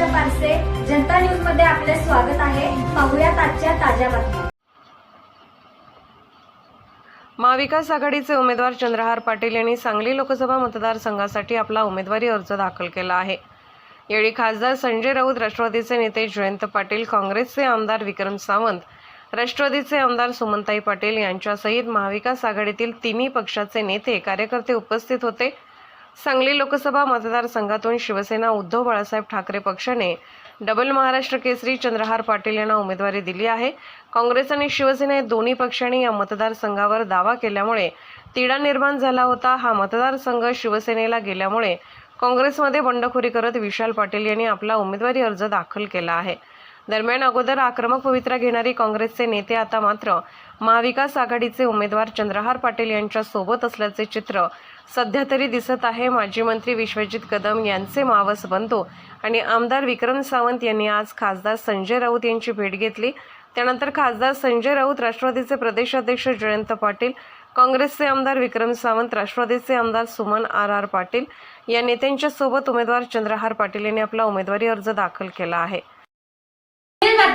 आरसे जनता न्यूजमध्ये आपले स्वागत आहे. पाहुयात आजच्या ताज्या बातम्या. महाविकास आघाडीचे उमेदवार चंद्रहार पाटील यांनी सांगली लोकसभा मतदारसंघासाठी आपला उमेदवारी अर्ज दाखल केला आहे. यावेळी खासदार संजय राऊत राष्ट्रवादीचे नेते जयंत पाटील काँग्रेसचे आमदार विक्रम सावंत राष्ट्रवादीचे आमदार सुमनताई पाटील यांच्यासहित महाविकास आघाडीतील तिन्ही पक्षाचे नेते कार्यकर्ते उपस्थित होते. सांगली लोकसभा मतदारसंघातून शिवसेना उद्धव बाळासाहेब ठाकरे पक्षाने डबल महाराष्ट्र केसरी चंद्रहार पाटील यांना उमेदवारी दिली आहे. काँग्रेस आणि शिवसेना या दोन्ही पक्षांनी या मतदारसंघावर दावा केल्यामुळे तिढा निर्माण झाला होता. हा मतदारसंघ शिवसेनेला गेल्यामुळे काँग्रेसमध्ये बंडखोरी करत विशाल पाटील यांनी आपला उमेदवारी अर्ज दाखल केला आहे. दरम्यान अगोदर आक्रमक पवित्रा घेणारे काँग्रेसचे नेते आता मात्र महाविकास आघाडीचे उमेदवार चंद्रहार पाटील यांच्या सोबत असल्याचे चित्र सध्या तरी दिसत आहे. माजी मंत्री विश्वजित कदम यांचे मावस बंधू आणि आमदार विक्रम सावंत यांनी आज खासदार संजय राऊत यांची भेट घेतली. त्यानंतर खासदार संजय राऊत राष्ट्रवादीचे प्रदेशाध्यक्ष जयंत पाटील काँग्रेसचे आमदार विक्रम सावंत राष्ट्रवादीचे आमदार सुमन आर आर पाटील या नेत्यांच्या सोबत उमेदवार चंद्रहार पाटील यांनी आपला उमेदवारी अर्ज दाखल केला आहे.